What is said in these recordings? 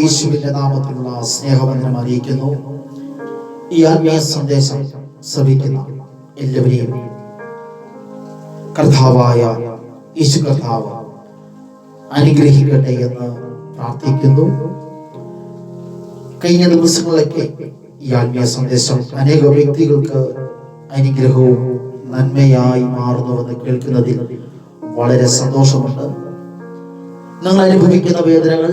യേശുവിന്റെ നാമത്തിലുള്ള സ്നേഹബന്ധം അറിയിക്കുന്നു. ഈ ആത്മീയ സന്ദേശം ശ്രവിക്കുന്ന എല്ലാവരെയും കർത്താവായ യേശു കർത്താവ് അനുഗ്രഹിക്കട്ടെ എന്ന് പ്രാർത്ഥിക്കുന്നു. കഴിഞ്ഞ ദിവസങ്ങളിലൊക്കെ ഈ ആത്മീയ സന്ദേശം അനേക വ്യക്തികൾക്ക് അനുഗ്രഹവും നന്മയായി മാറുന്നുവെന്ന് കേൾക്കുന്നതിൽ വളരെ സന്തോഷമുണ്ട്. നിങ്ങൾ അനുഭവിക്കുന്ന വേദനകൾ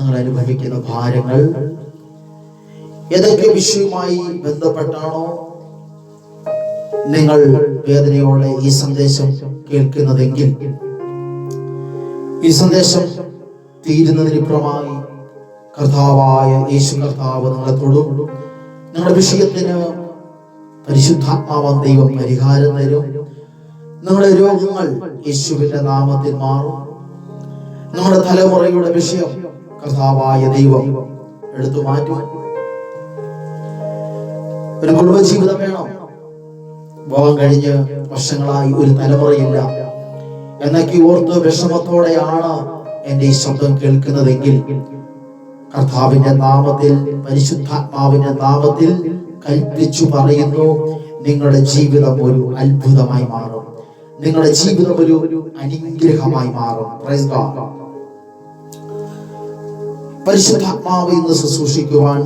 നിങ്ങൾ അനുഭവിക്കുന്ന ഭാരങ്ങൾ ഏതൊക്കെ വിഷയവുമായി ബന്ധപ്പെട്ടാണോ നിങ്ങൾ വേദനയോടെ ഈ സന്ദേശം കേൾക്കുന്നതെങ്കിൽ ഈ സന്ദേശം തീരുന്നതിനിപ്പുറമായി കർത്താവായ യേശു കർത്താവ് നിങ്ങളെ തൊടും. നിങ്ങളുടെ വിഷയത്തിന് പരിശുദ്ധാത്മാവ ദൈവം പരിഹാരം തരും. നിങ്ങളുടെ രോഗങ്ങൾ യേശുവിന്റെ നാമത്തിൽ മാറും. നമ്മുടെ തലമുറയുടെ വിഷയം കർത്താവായ ദൈവം എടുത്തു മാറ്റുവാൻ ഒരു കുടുംബജീവിതം വേണം. വിവാഹം കഴിഞ്ഞ് വർഷങ്ങളായി ഒരു തലമുറയില്ല. എന്നൊക്കെ ഓർത്ത് വിഷമത്തോടെയാണ് എന്റെ ഈ ശബ്ദം കേൾക്കുന്നതെങ്കിൽ കർത്താവിന്റെ നാമത്തിൽ പരിശുദ്ധാത്മാവിന്റെ നാമത്തിൽ കൽപ്പിച്ചു പറയുന്നു നിങ്ങളുടെ ജീവിതം ഒരു അത്ഭുതമായി മാറും. നിങ്ങളുടെ ജീവിതം ഒരു അനുഗ്രഹമായി മാറും. പരിശുദ്ധാത്മാവ് ഇന്ന് ശുശ്രൂഷിക്കുവാൻ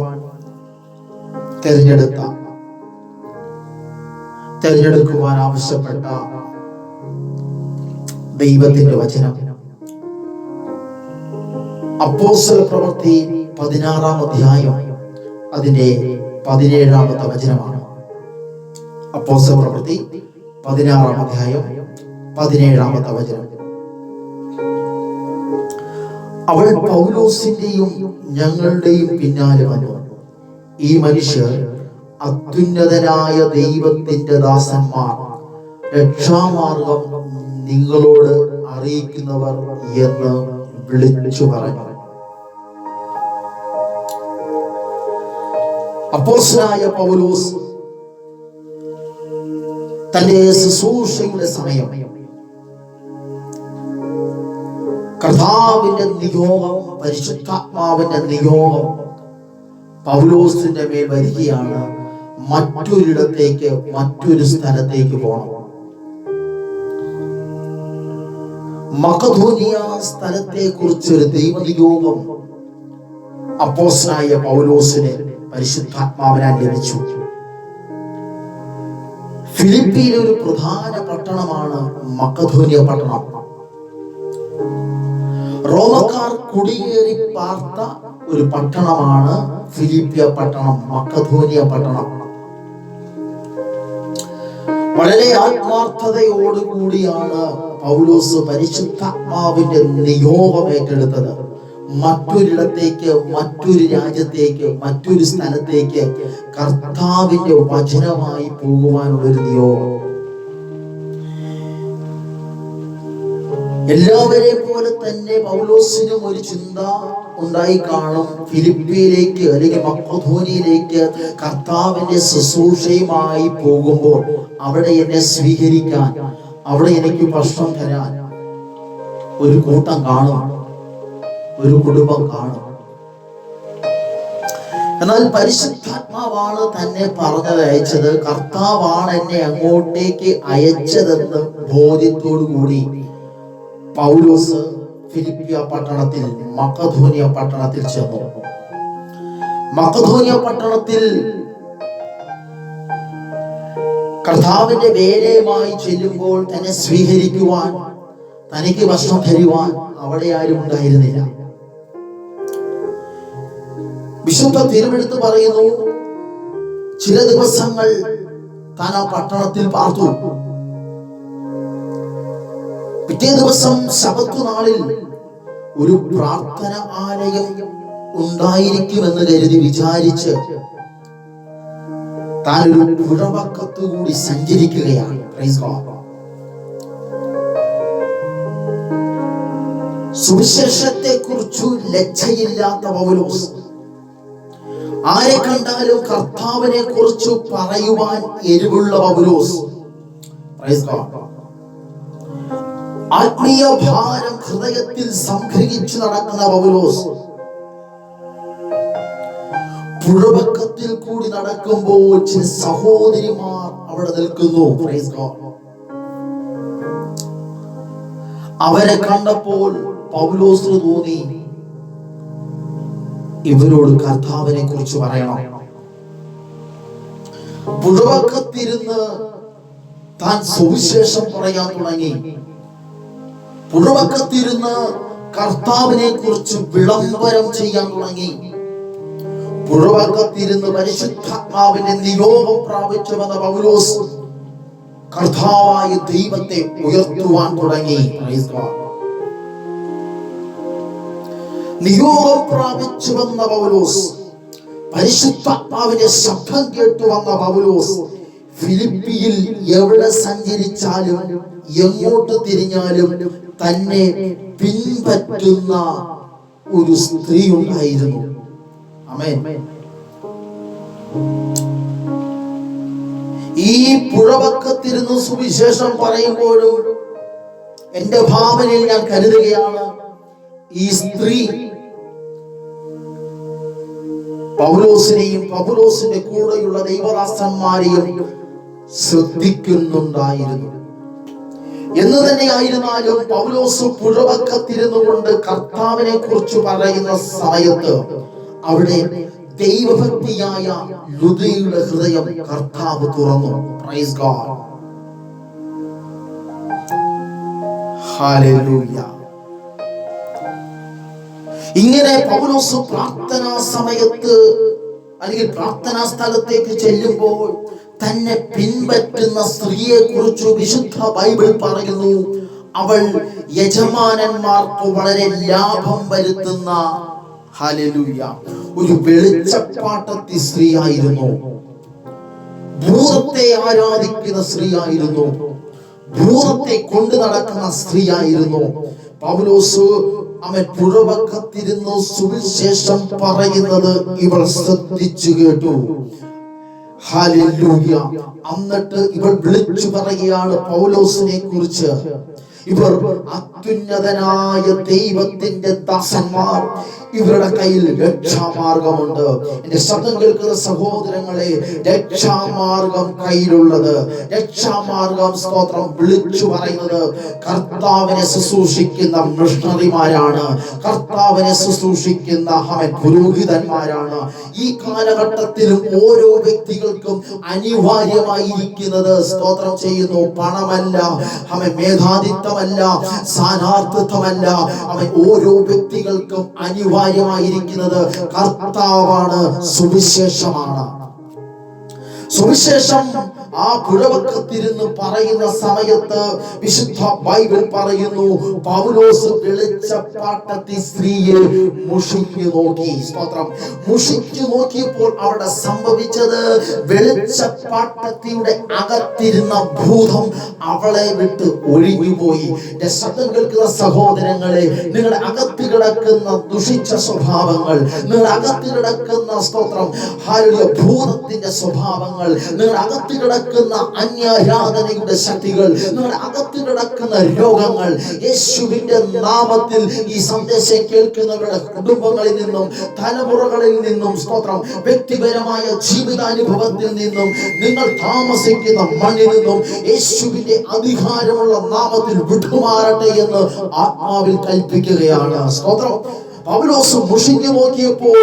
തിരഞ്ഞെടുത്ത തിരഞ്ഞെടുക്കുവാൻ ആവശ്യപ്പെട്ട ദൈവത്തിന്റെ വചനം. അപ്പോസ്തല പ്രവൃത്തി പതിനാറാം അധ്യായം അതിന്റെ പതിനേഴാമത്തെ വചനമാണ്. അപ്പോസ്തല പ്രവൃത്തി പതിനാറാം അധ്യായം പതിനേഴാമത്തെ വചനം. അവൾ പൗലോസിന്റെയും ഞങ്ങളുടെയും പിന്നാലെ വന്നു. ഈ മനുഷ്യർ അത്യുന്നതനായ ദൈവത്തിന്റെ ദാസന്മാർ. രക്ഷാമാർഗം നിങ്ങളോട് അറിയിക്കുന്നവർ എന്ന് വിളിച്ചു പറഞ്ഞു. അപ്പോസനായ പൗലോസ് തന്റെ ശുശ്രൂഷയുടെ സമയം കർത്താവിന്റെ നിയോഗം പരിശുദ്ധാത്മാവിന്റെ നിയോഗം പൗലോസിന്റെ മേൽ വരികയാണ്. മറ്റൊരിടത്തേക്ക് മറ്റൊരു സ്ഥലത്തേക്ക് പോകണം മകധോനിയ സ്ഥലത്തെ കുറിച്ച് ഒരു ദൈവനിയോഗം അപ്പോസ്തലനായ പൗലോസിന് പരിശുദ്ധാത്മാവിനാൽ ലഭിച്ചു ഫിലിപ്പിയിലെ ഒരു പ്രധാന പട്ടണമാണ് മക്കധോനിയ പട്ടണം. റോമക്കാർ കുടിയേറി പാർത്ത ഒരു പട്ടണമാണ് ഫിലിപ്പിയ പട്ടണം മക്കധോനിയ പട്ടണം. വളരെ ആത്മാർത്ഥതയോടുകൂടിയാണ് പൗലോസ് പരിശുദ്ധാത്മാവിന്റെ നിയോഗം ഏറ്റെടുത്തത്. മറ്റൊരിടത്തേക്ക് മറ്റൊരു രാജ്യത്തേക്ക് മറ്റൊരു സ്ഥലത്തേക്ക് കർത്താവിന്റെ വചനമായി പോകുവാനുള്ളൊരു നിയോഗം. എല്ലാവരെ പോലെ തന്നെ പൗലോസിനും ഒരു ചിന്ത ഉണ്ടായി കാണും. ഫിലിപ്പിയിലേക്ക് അല്ലെങ്കിൽ മക്കധോനിയിലേക്ക് കർത്താവിന്റെ ശുശ്രൂഷയുമായി പോകുമ്പോൾ അവിടെ എന്നെ സ്വീകരിക്കാൻ അവിടെ എനിക്ക് ഭക്ഷണം തരാൻ ഒരു കൂട്ടം കാണും. ഒരു കുടുംബം കാണും. എന്നാൽ പരിശുദ്ധാത്മാവാണ് തന്നെ പറഞ്ഞത് അയച്ചത് കർത്താവാണ് എന്നെ അങ്ങോട്ടേക്ക് അയച്ചതെന്ന് ബോധ്യത്തോടു കൂടി പൗലോസ് ഫിലിപ്പിയ പട്ടണത്തിൽ മക്കധോനിയ പട്ടണത്തിൽ ചെന്നു. മക്കധോനിയ പട്ടണത്തിൽ കർത്താവിന്റെ വേലയുമായി ചെല്ലുമ്പോൾ തന്നെ സ്വീകരിക്കുവാൻ തനിക്ക് വസ്ത്രം ധരുവാൻ അവിടെ ആരും ഉണ്ടായിരുന്നില്ല. വിശുദ്ധ തിരുവെടുത്ത് പറയുന്നു ചില ദിവസങ്ങൾ താൻ ആ പട്ടണത്തിൽ പാർത്തു. പിറ്റേ ദിവസം നാളിൽ ഒരു പ്രാർത്ഥന ആലയം ഉണ്ടായിരിക്കുമെന്ന് കരുതി വിചാരിച്ച് താൻ ഒരു പുഴവക്കത്തു കൂടി സഞ്ചരിക്കുകയാണ്. സുവിശേഷത്തെ കുറിച്ചു ലജ്ജയില്ലാത്ത പൗലോസ് ആരെ കണ്ടാലും കർത്താവിനെ കുറിച്ച് പറയുവാൻ എരിവുള്ള പൗലോസ് പ്രൈസ് God. ആത്മീയ ഭാരം ഹൃദയത്തിൽ സംഗ്രഹിച്ചു നടക്കുന്ന പൗലോസ് പുഴപക്കത്തിൽ കൂടി നടക്കുമ്പോൾ ചില സഹോദരിമാർ അവിടെ നിൽക്കുന്നു. അവരെ കണ്ടപ്പോൾ പൗലോസിന് തോന്നി ഇവരോട് കർത്താവിനെ കുറിച്ച് പറയണം. പുഴവക്കത്തിരുന്ന് താൻ സുവിശേഷം പറയാൻ തുടങ്ങി. പുഴവക്കത്തിരുന്ന് കർത്താവിനെ കുറിച്ച് വിളംബരം ചെയ്യാൻ തുടങ്ങി പുഴവക്കത്തിരുന്ന് പരിശുദ്ധാത്മാവിന്റെ നിയോഗം പ്രാപിച്ചുവെന്ന പൗലോസ് കർത്താവായ ദൈവത്തെ ഉയർത്തുവാൻ തുടങ്ങി. നിയോഗം പ്രാപിച്ചു വന്ന പൗലോസ് പരിശുദ്ധാത്മാവിന്റെ ശബ്ദം കേട്ടു വന്ന പൗലോസ് ഫിലിപ്പിയിൽ എവിടെ സഞ്ചരിച്ചാലും എങ്ങോട്ട് തിരിഞ്ഞാലും തന്നെ പിൻപറ്റുന്ന ഒരു സ്ത്രീ ഉണ്ടായിരുന്നു അമേ ഈ പുഴവക്കത്തിരുന്ന് സുവിശേഷം പറയുമ്പോഴും എന്റെ ഭാവനയിൽ ഞാൻ കരുതുകയാണ് ഈ സ്ത്രീ പൗലോസിനെയും പൗലോസിന്റെ കൂടെയുള്ള ദൈവദാസന്മാരെയും ശ്രദ്ധിക്കുന്നുണ്ടായിരുന്നു. എന്ന് തന്നെയായിരുന്നാലും പൗലോസ് പുഴവക്കത്തിരുന്നുകൊണ്ട് കർത്താവിനെ കുറിച്ച് പറയുന്ന സമയത്ത് അവിടെ ദൈവഭക്തിയായ ലുതയുടെ ഹൃദയം കർത്താവ് തുറന്നു. പ്രൈസ് ഗോഡ് ഇങ്ങനെ പൗലോസ് പ്രാർത്ഥനാ സമയത്ത് അല്ലെങ്കിൽ പ്രാർത്ഥനാ സ്ഥലത്തേക്ക് ചെല്ലുമ്പോൾ തന്നെ പിൻപറ്റുന്ന സ്ത്രീയെ കുറിച്ച് വിശുദ്ധ ബൈബിൾ പറയുന്നു. അവൾ യജമാനന്മാർക്ക് വളരെ ലാഭം വരുത്തുന്ന ഹല്ലേലൂയ ഒരു വെളിച്ചപ്പാട്ടത്തി സ്ത്രീ ആയിരുന്നു ഭൂതത്തെ ആരാധിക്കുന്ന സ്ത്രീ ആയിരുന്നു ഭൂതത്തെ കൊണ്ടു നടക്കുന്ന സ്ത്രീ ആയിരുന്നു പൗലോസ് അവൻ പുഴവക്കത്തിരുന്നു സുവിശേഷം പറയുന്നത് ഇവൾ ശ്രദ്ധിച്ചു കേട്ടു. എന്നിട്ട് ഇവർ വിളിച്ചു പറയുകയാണ് പൗലോസിനെ കുറിച്ച്. ഇവർ അത്യുന്നതനായ ദൈവത്തിന്റെ ദാസന്മാർ. ഇവരുടെ കയ്യിൽ രക്ഷാമാർഗമുണ്ട്. എന്റെ ശബ്ദം കേൾക്കുന്ന സഹോദരങ്ങളെ രക്ഷാമാർഗം കയ്യിലുള്ളത്. രക്ഷാമാർഗം സ്തോത്രം വിളിച്ചു പറയുന്നത് കർത്താവിനെ ശുശ്രൂഷിക്കുന്ന മിഷണറിമാരാണ്. കർത്താവിനെ ശുശ്രൂഷിക്കുന്ന അവൻ പുരോഹിതന്മാരാണ്. ഈ കാലഘട്ടത്തിലും ഓരോ വ്യക്തികൾക്കും അനിവാര്യമായിരിക്കുന്നത് സ്തോത്രം ചെയ്യുന്നു. പണമല്ല അവൻ മേധാതിത്വമല്ല സ്ഥാനാർത്ഥിത്വമല്ല. അവൻ ഓരോ വ്യക്തികൾക്കും അനിവാര്യമായിരിക്കുന്നത്. കർത്താവാണ് സുവിശേഷമാണ്. സുവിശേഷം ആ പുഴവക്കത്തിരുന്ന് പറയുന്ന സമയത്ത് വിശുദ്ധ ബൈബിൾ പറയുന്നു പൗലോസ് വെളിച്ചപ്പാട്ടത്തി സ്ത്രീയെ മുഷിഞ്ഞു നോക്കി. സ്തോത്രം. മുഷിഞ്ഞു നോക്കിയപ്പോൾ അവിടെ സംഭവിച്ചത് വെളിച്ചപ്പാട്ടത്തിയുടെ അകത്തിരുന്ന ഭൂതം അവളെ വിട്ട് ഒഴിഞ്ഞുപോയി. ശബ്ദം കേൾക്കുന്ന സഹോദരങ്ങളെ നിങ്ങളുടെ അകത്ത് കിടക്കുന്ന ദുഷിച്ച സ്വഭാവങ്ങൾ നിങ്ങളുടെ അകത്ത് കിടക്കുന്ന സ്തോത്രം ഭൂതത്തിന്റെ സ്വഭാവങ്ങൾ നിങ്ങളുടെ അകത്ത് കിടക്കുന്ന അന്യാരാധനയുടെ ശക്തികൾ നിങ്ങളുടെ അകത്ത് കിടക്കുന്ന രോഗങ്ങൾ യേശുവിന്റെ നാമത്തിൽ ഈ സന്ദേശം കേൾക്കുന്നവരുടെ കുടുംബങ്ങളിൽ നിന്നും തലമുറകളിൽ നിന്നും സ്തോത്രം വ്യക്തിപരമായ ജീവിതാനുഭവത്തിൽ നിന്നും നിങ്ങൾ താമസിക്കുന്ന മണ്ണിൽ നിന്നും യേശുവിന്റെ അധികാരമുള്ള നാമത്തിൽ വിട്ടുമാറട്ടെ എന്ന് ആത്മാവിൽ കൽപ്പിക്കുകയാണ്. സ്തോത്രം. പൗലോസ് മുഷിഞ്ഞു നോക്കിയപ്പോൾ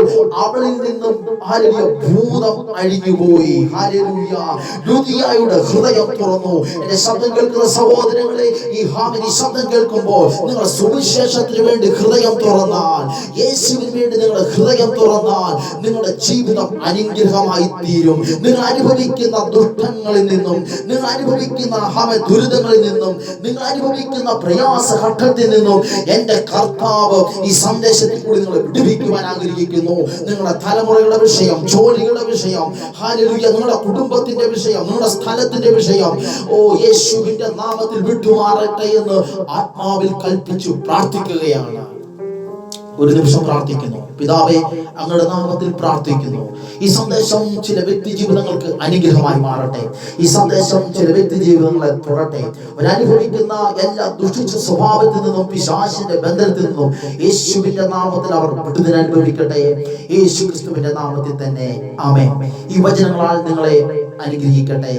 അവളിൽ നിന്നും ഹാലലിയ ഭൂതം അഴിഞ്ഞുപോയി. ഹാലലിയ ലുദിയായുടെ ഹൃദയം തുറന്നു. എന്റെ ശബ്ദം കേൾക്കുന്ന സഹോദരങ്ങളെ ഈ ഹാമിനി ശബ്ദം കേൾക്കുമ്പോൾ നിങ്ങൾ സുവിശേഷത്തിന് വേണ്ടി ഹൃദയം തുറന്നാൽ യേശുവിന് വേണ്ടി നിങ്ങൾ ഹൃദയം തുറന്നാൽ നിങ്ങളുടെ ജീവിതം അനുഗ്രഹമായി തീരും നിങ്ങൾ അനുഭവിക്കുന്ന ദുഷ്ടങ്ങളിൽ നിന്നും നിങ്ങൾ അനുഭവിക്കുന്ന ഹമ ദുരിതങ്ങളിൽ നിന്നും നിങ്ങൾ അനുഭവിക്കുന്ന പ്രയാസ ഘട്ടത്തിൽ നിന്നും എന്റെ കർത്താവ് ഈ സന്ദേശത്തിൽ കൂടി നിങ്ങളെ വിടുവിക്കുവാൻ ആഗ്രഹിക്കുന്നു. നിങ്ങളുടെ തലമുറയുടെ വിഷയം ജോലിയുടെ വിഷയം ഹാലലുയ നിങ്ങളുടെ കുടുംബത്തിന്റെ വിഷയം നിങ്ങളുടെ സ്ഥലത്തിന്റെ വിഷയം. ഓ യേശുവിന്റെ നാമത്തിൽ വിട്ടുമാറട്ടെ എന്ന് ആത്മാവിൽ കൽപ്പിച്ചു പ്രാർത്ഥിക്കുകയാണ്. ഒരു നിമിഷം പ്രാർത്ഥിക്കുന്നു. പിതാവെ അങ്ങയുടെ നാമത്തിൽ പ്രാർത്ഥിക്കുന്നു. ഈ സന്ദേശം ചില വ്യക്തി ജീവിതങ്ങൾക്ക് അനുഗ്രഹമായി മാറട്ടെ. ഈ സന്ദേശം ചില വ്യക്തി ജീവിതങ്ങളെ തുടരട്ടെ അവരനുഭവിക്കുന്ന എല്ലാ ദുഷിച്ച സ്വഭാവത്തിൽ നിന്നും പിശാശിന്റെ ബന്ധനത്തിൽ നിന്നും യേശുവിന്റെ നാമത്തിൽ അവർ വിടുതൽ അനുഭവിക്കട്ടെ. യേശു ക്രിസ്തുവിന്റെ നാമത്തിൽ തന്നെ. ആമേ ഈ വചനങ്ങളാൽ നിങ്ങളെ അനുഗ്രഹിക്കട്ടെ.